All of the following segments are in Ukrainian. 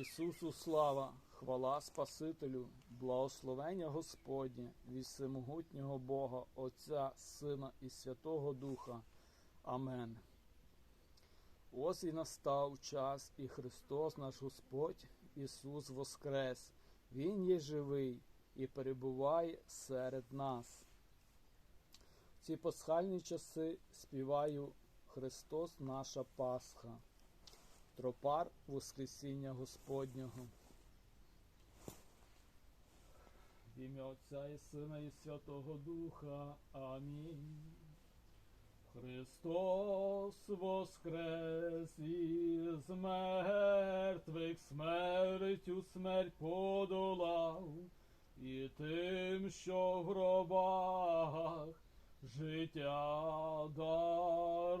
Ісусу слава, хвала Спасителю, благословення Господнє від всемогутнього Бога, Отця, Сина і Святого Духа. Амен. Ось і настав час, і Христос наш Господь, Ісус Воскрес. Він є живий і перебуває серед нас. В ці пасхальні часи співаю Христос наша Пасха. Тропар Воскресіння Господнього. В ім'я Отця і Сина і Святого Духа. Амінь. Христос воскрес із мертвих смертю смерть подолав, і тим, що в гробах життя дарував.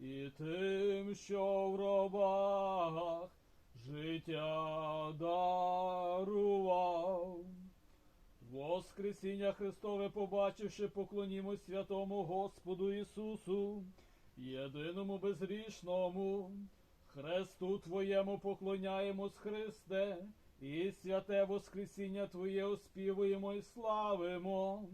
і тим, що в робах життя дарував. Воскресіння Христове, побачивши, поклонімо святому Господу Ісусу, єдиному безгрішному, Христу Твоєму поклоняємось, Христе, і святе Воскресіння Твоє оспівуємо і славимо.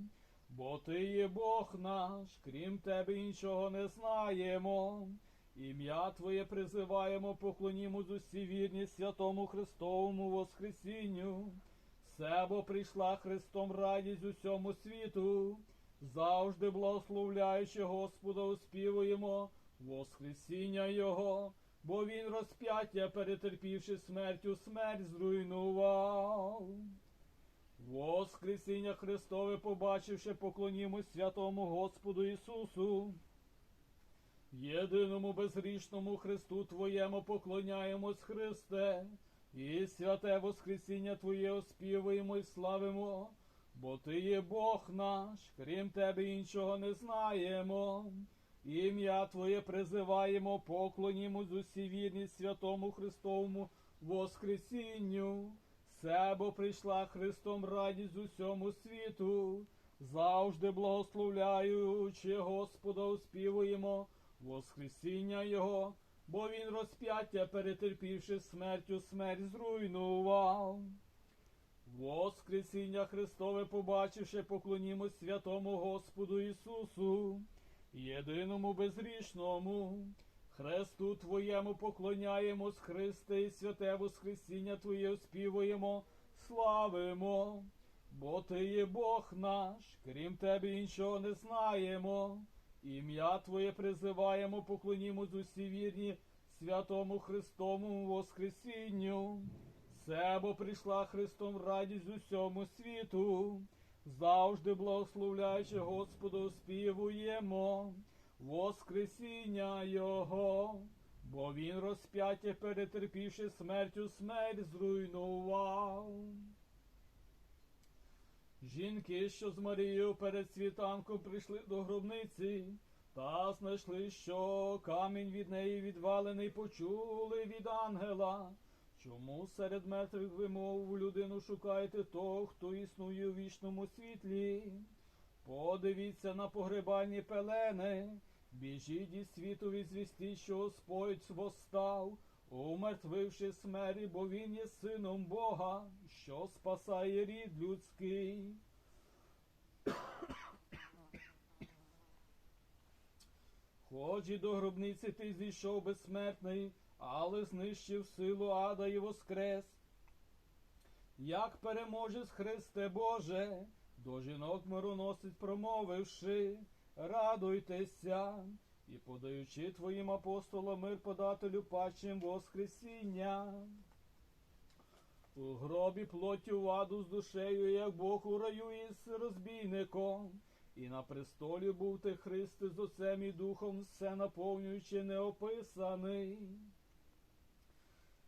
Бо ти є Бог наш, крім тебе іншого не знаємо. Ім'я Твоє призиваємо, поклонімо з усі вірні святому Христовому Воскресінню. Себо прийшла Христом радість усьому світу, завжди благословляючи Господа, оспівуємо Воскресіння Його, бо Він розп'яття, перетерпівши смертю, смерть зруйнував. Воскресіння Христове, побачивши, поклонімось святому Господу Ісусу. Єдиному безгрішному Христу Твоєму поклоняємось, Христе, і святе Воскресіння Твоє оспівуємо і славимо, бо Ти є Бог наш, крім Тебе іншого не знаємо. Ім'я Твоє призиваємо, поклонімо з усі вірні святому Христовому Воскресінню. Себо прийшла Христом радість усьому світу, завжди благословляючи Господа, оспівуємо Воскресіння Його, бо Він розп'яття, перетерпівши смертю, смерть зруйнував. Воскресіння Христове, побачивши, поклонімо святому Господу Ісусу, єдиному безгрішному. Хресту Твоєму поклоняємось, Христе, і святе Воскресіння Твоє оспівуємо, славимо, бо Ти є Бог наш, крім Тебе іншого не знаємо. Ім'я Твоє призиваємо, поклонімо з усі вірні святому Христовому Воскресінню. Себо прийшла Христом радість усьому світу, завжди благословляючи Господу, оспівуємо. Воскресіння Його, бо Він розп'яття, перетерпівши смертю, смерть зруйнував. Жінки, що з Марією перед світанком прийшли до гробниці, та знайшли, що камінь від неї відвалений, почули від ангела. Чому серед мертвих вимов людину шукаєте того, хто існує у вічному світлі? Подивіться на погребальні пелени, біжіть із світу звістіть, що Господь восстав, умертвивши смері, бо Він є сином Бога, що спасає рід людський. Хоч і до гробниці ти зійшов безсмертний, але знищив силу ада і воскрес. Як переможе Христе Боже, до жінок мироносить, промовивши, радуйтеся, і подаючи твоїм апостолам мир подателю пачим Воскресіння. У гробі плоттю ваду з душею, як Бог у раю із розбійником, і на престолі був ти Христе з Отцем і Духом, все наповнюючи неописаний.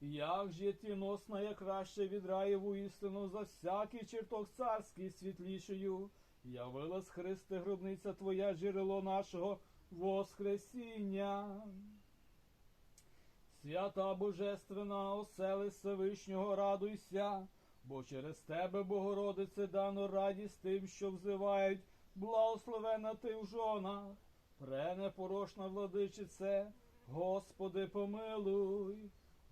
Як же тіносна, краще від раєву істину за всякий чертог царський світлішою. Явилась Христе гробниця Твоя, джерело нашого Воскресіння. Свята Божественна, осели Всевишнього, радуйся, бо через тебе, Богородице, дано радість тим, що взивають, благословена ти в жонах, пренепорошна владичице, Господи, помилуй,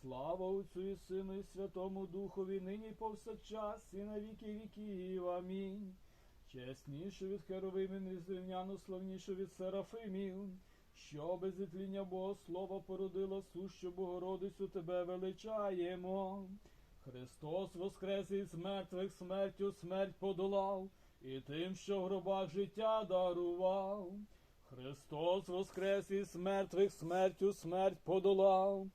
Слава Отцю і Сину і Святому Духові, нині повсякчас, і на віки віків. Амінь. Чеснішу від Херовимів, незрівняно славнішу від Серафимів, що без відтління Бога Слова породила сущу Богородицю тебе величаємо. Христос воскрес із мертвих смертю смерть подолав, і тим, що в гробах життя дарував. Христос воскрес із мертвих смертю смерть подолав,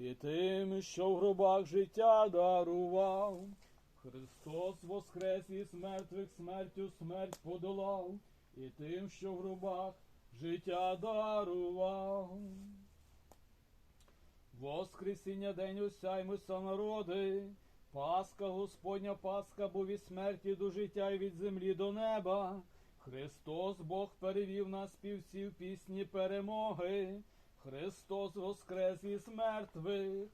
і тим, що в гробах життя дарував. Христос воскрес із мертвих смертю смерть подолав, і тим, що в гробах життя дарував. Воскресіння день осяймося народи, Пасха Господня Пасха, бо від смерті до життя і від землі до неба. Христос Бог перевів нас співців пісні перемоги. Христос воскрес із мертвих.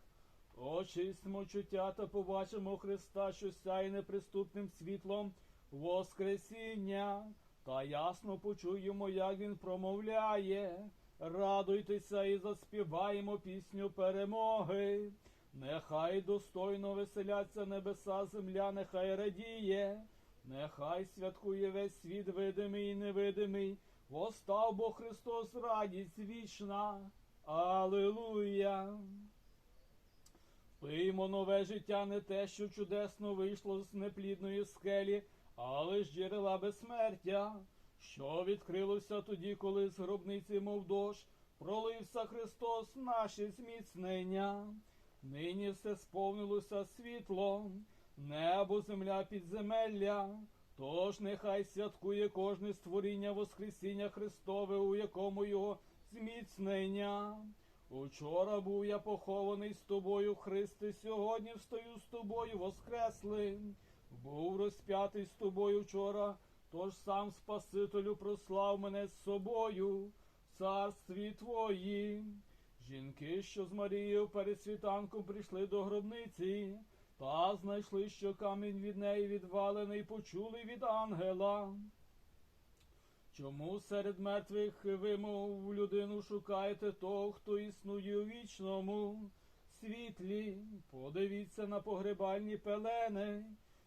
Очистимо чуття та побачимо Христа, що сяє неприступним світлом Воскресіння, та ясно почуємо, як Він промовляє. Радуйтеся і заспіваємо пісню перемоги. Нехай достойно веселяться небеса, земля, нехай радіє, нехай святкує весь світ видимий і невидимий. Постав бо Христос радість вічна. Алилуя. Пиймо нове життя, не те, що чудесно вийшло з неплідної скелі, але ж джерела безсмертя, що відкрилося тоді, коли з гробниці, мов дощ, пролився Христос наше зміцнення. Нині все сповнилося світлом, небо, земля, підземелля. Тож нехай святкує кожне створіння Воскресіння Христове, у якому його зміцнення. Учора був я похований з тобою, Христе, сьогодні встаю з тобою воскреслим. Був розп'ятий з тобою вчора, тож сам Спасителю прослав мене з собою, в царстві твоїм. Жінки, що з Марією перед світанком прийшли до гробниці, та знайшли, що камінь від неї відвалений, почули від ангела. Чому серед мертвих ви, мов людину, шукаєте того, хто існує у вічному світлі? Подивіться на погребальні пелени,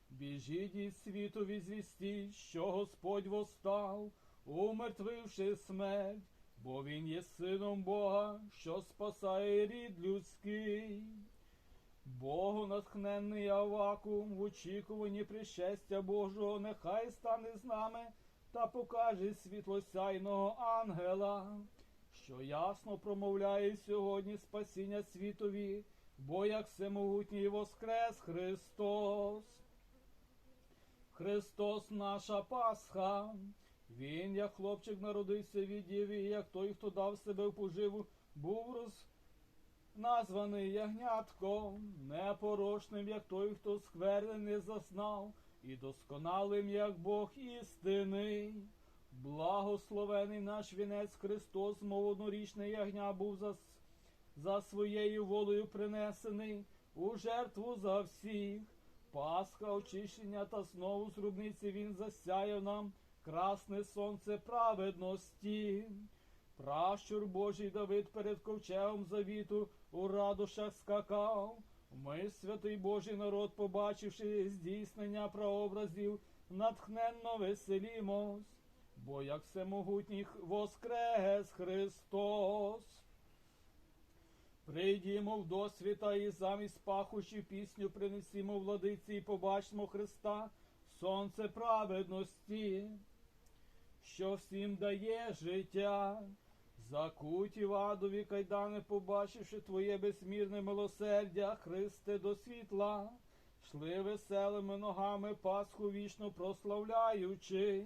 біжіть із світу візвістіть, що Господь восстав, умертвивши смерть, бо Він є сином Бога, що спасає рід людський. Богу натхненний Авакум в очікуванні пришестя Божого, нехай стане з нами та покаже світлосяйного ангела, що ясно промовляє сьогодні спасіння світові, бо як всемогутній воскрес Христос. Христос наша Пасха, Він, як хлопчик, народився від діви, і як той, хто дав себе в поживу, був роз... названий ягнятком, непорочним, як той, хто скверни не зазнав, і досконалим, як Бог істини. Благословений наш вінець Христос, мов однорічне ягня, був за, за своєю волею принесений у жертву за всіх. Пасха, очищення та знову з рубниці він засяяв нам красне сонце праведності. Пращур Божий Давид перед ковчегом завіту у радощах скакав. Ми, святий Божий народ, побачивши здійснення прообразів, натхненно веселімось, бо як всемогутній воскрес Христос. Прийдімо в досвіта і замість пахучі пісню принесімо владиці і побачимо Христа, сонце праведності, що всім дає життя. Закуті в адові кайдани, побачивши твоє безмірне милосердя, Христе до світла, шли веселими ногами Пасху вічно прославляючи.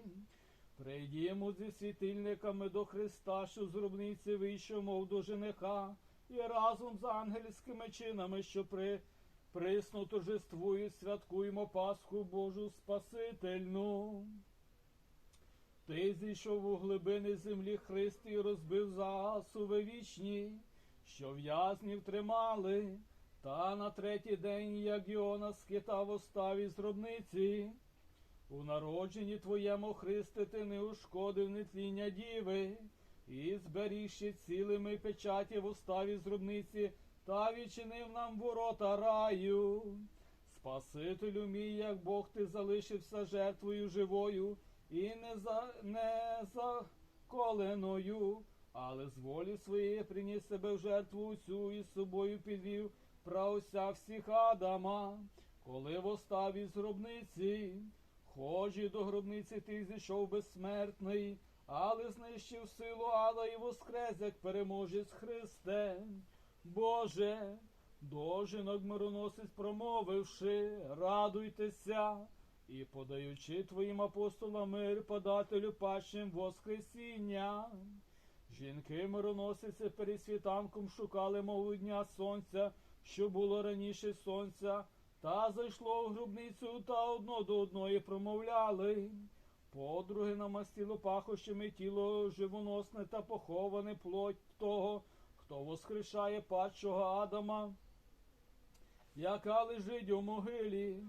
Прийдімо зі світильниками до Христа, що з гробниці вийшов, мов до жениха, і разом з ангельськими чинами, що при присно торжествують, святкуємо Пасху Божу Спасительну. Ти зійшов у глибини землі Христ і розбив засуви вічні, що в'язнів тримали, та на третій день, як Йона скитав оставі з гробниці. У народженні твоєму Христе ти не ушкодив нетління діви, і зберігши цілими печаті в уставі з гробниці, та відчинив нам ворота раю. Спасителю мій, як Бог ти залишився жертвою живою і не, за, не заколеною, але з волі своєї приніс себе в жертву усю і з собою підвів праося всіх Адама, коли в оставі з гробниці. Хожі до гробниці ти зійшов безсмертний, але знищив силу ада і воскрес, як переможець Христе. Боже, до жінок мироносець промовивши, радуйтеся і подаючи твоїм апостолам мир, подателю пащим Воскресіння. Жінки мироносиці перед світанком шукали мову дня сонця, що було раніше сонця, та зайшло в гробницю та одно до одної промовляли. Подруги намастило пахощами тіло живоносне та поховане плоть того, хто воскрешає падшого Адама, яка лежить у могилі.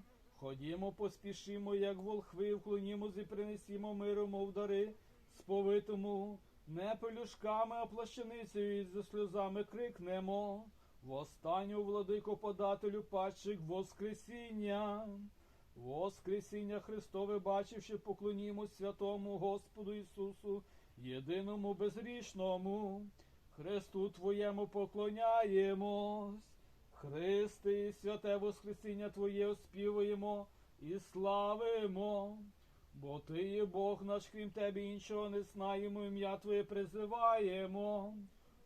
Ходімо, поспішимо, як волхви, вклонімось і принесімо миру, мов дари, сповитому, не пелюшками, а плащаницею і зі сльозами крикнемо. В останню владико подателю падших Воскресіння. Воскресіння Христове, бачивши, поклонімось святому Господу Ісусу, єдиному безгрішному. Христу Твоєму поклоняємось. Христи, святе Воскресіння Твоє оспівуємо і славимо. Бо Ти є Бог наш, крім Тебе іншого не знаємо, ім'я Твоє призиваємо.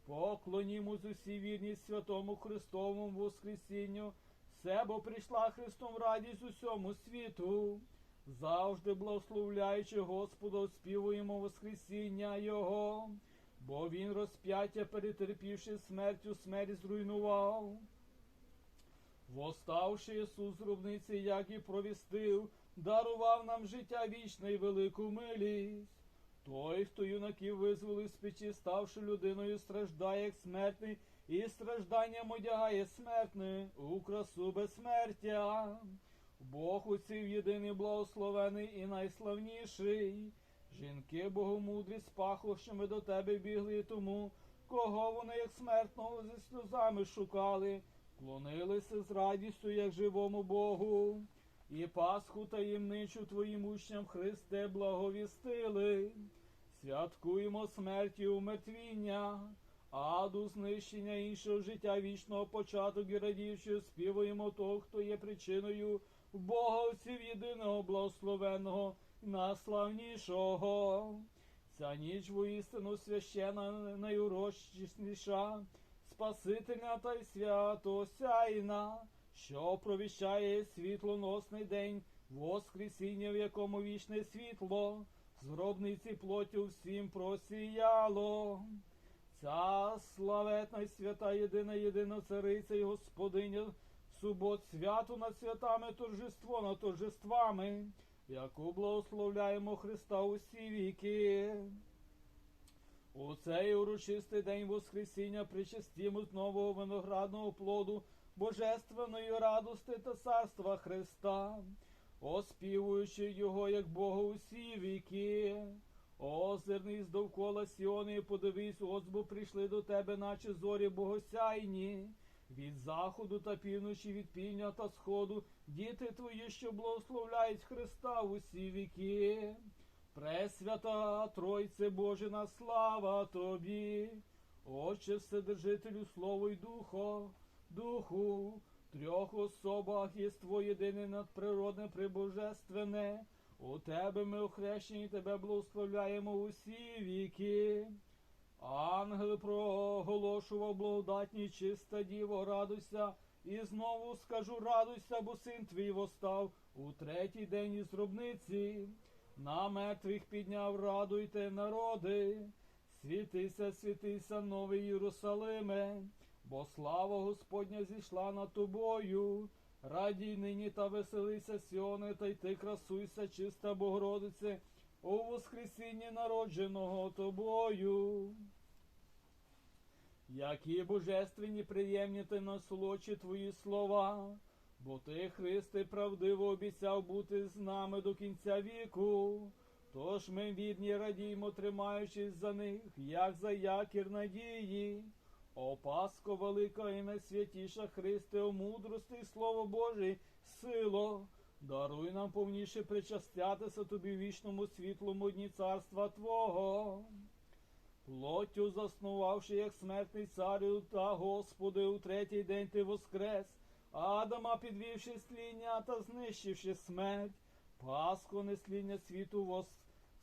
Поклонімо з усі вірність святому Христовому Воскресінню, все, бо прийшла Христом радість усьому світу. Завжди благословляючи Господа, оспівуємо Воскресіння Його, бо Він розп'яття, перетерпівши смертю, смерть зруйнував. Воставши Ісус з гробниці, як і провістив, дарував нам життя вічне і велику милість. Той, хто юнаків визволив з печі, ставши людиною, страждає як смертний, і стражданням одягає смертне у красу безсмертя. Бог усів єдиний благословений і найславніший. Жінки богомудрі з пахощами до тебе бігли, тому, кого вони як смертного зі сльозами шукали, клонилися з радістю, як живому Богу, і Пасху таємничу твоїм учням Христе благовістили. Святкуємо смерть і умертвіння, аду знищення іншого життя вічного початок і радівши, співаємо того, хто є причиною Бога всів єдиного благословенного, найславнішого. Ця ніч воістину священа, найурочисніша, спасительна та й святосяйна, що провіщає світлоносний день, Воскресіння, в якому вічне світло, з гробниці плоттю всім просіяло. Ця славетна й свята єдина, єдина цариця і господиня, субот святу над святами, торжество над торжествами, яку благословляємо Христа усі віки. У цей урочистий день Воскресіння причастімо з нового виноградного плоду божественної радости та царства Христа, оспівуючи Його як Бога усі віки. Озирнись довкола Сіони, подивись, ось прийшли до тебе, наче зорі богосяйні. Від заходу та півночі, від півдня та сходу, діти твої, що благословляють Христа усі віки. Пресвята Тройце Божина, слава тобі, Отче Вседержителю, Слово й Духо, Духу, трьох особах єство єдине надприродне прибожественне. У тебе ми охрещені, тебе благословляємо усі віки. Ангел проголошував благодатні чиста діво, радуйся, і знову скажу радуйся, бо син твій восстав у третій день із гробниці. На мертвих підняв, радуйте, народи, світися, світися, новий Єрусалиме, бо слава Господня зійшла над тобою. Радій нині та веселися, Сіоне, та й ти красуйся, чиста Богородице, у Воскресінні народженого тобою. Які божественні приємні та насолодчі твої слова, бо ти, Христе, правдиво обіцяв бути з нами до кінця віку. Тож ми відні радіймо, тримаючись за них, як за якір надії. О Паско велика і найсвятіша Христе, о мудрости і Слово Боже, сило, даруй нам повніше причастятися тобі вічному світлому дні царства Твого. Плоттю заснувавши, як смертний царю та Господи, у третій день ти воскрес, Адама підвівши сління та знищивши смерть, Пасху несління світу вос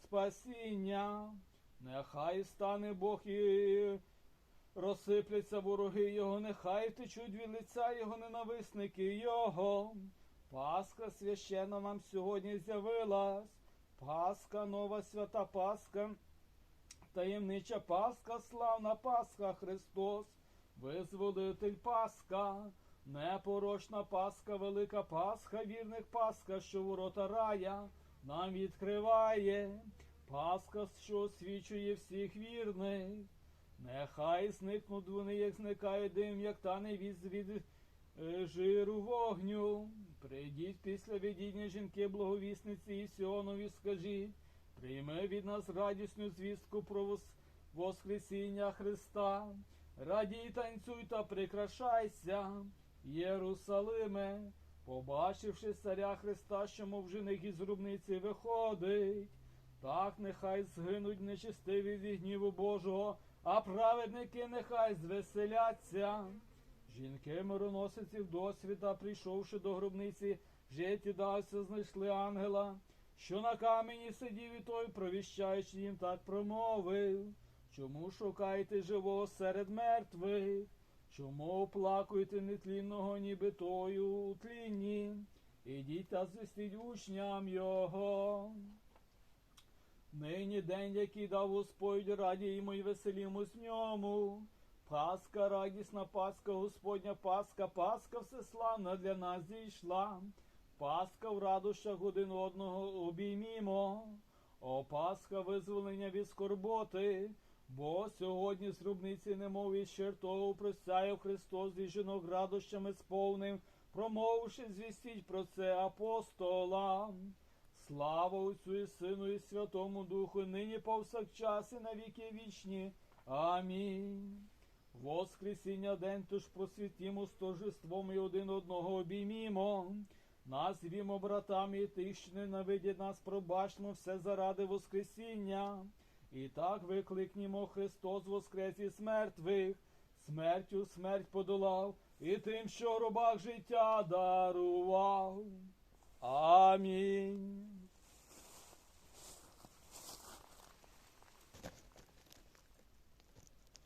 спасіння. Нехай стане Бог і розсипляться вороги Його, нехай втечуть від лиця Його ненависники Його. Пасха священна нам сьогодні з'явилась, Пасха, нова свята Пасха, таємнича Пасха, славна Пасха Христос, визволитель Пасха, непорочна Пасха, велика Пасха, вірних Пасха, що ворота рая нам відкриває, Пасха, що освічує всіх вірних. Нехай зникнуть вони, як зникає дим, як тане від, від е, жиру вогню. Прийдіть після видіння жінки благовісниці і Сіонові, скажіть, прийми від нас радісну звістку про Воскресіння Христа. Радій, танцюй та прикрашайся, Єрусалиме, побачивши царя Христа, що мов жених із гробниці виходить. Так нехай згинуть нечистиві від гніву Божого, а праведники нехай звеселяться. Жінки мироносиців досвіта, прийшовши до гробниці, життєдавця знайшли ангела, що на камені сидів і той, провіщаючи їм, так промовив. Чому шукаєте живого серед мертвих? Чому оплакуєте нетлінного, ніби тою у тлінні? Ідіть та звестіть учням його. Нині день, який дав Господь, радіємо і веселімось в ньому. Пасха, радісна Пасха, Господня Пасха, Пасха всеславна для нас зійшла. Пасха в радощах один одного обіймімо. О, Пасха визволення від скорботи, бо сьогодні з гробниці, немов із чертову, просяяв Христос зі жінок радощами сповнив, промовивши звістіть про це апостолам. Слава Отцю і Сину і Святому Духу, нині повсякчас і на віки вічні. Амінь. Воскресіння день, тож просвітімо з торжеством і один одного обіймімо. Назвімо братами і тих, що ненавидять нас, пробачмо все заради Воскресіння. І так викликнімо Христос воскрес із мертвих, смертю смерть подолав, і тим, що в рубах життя дарував. Амінь.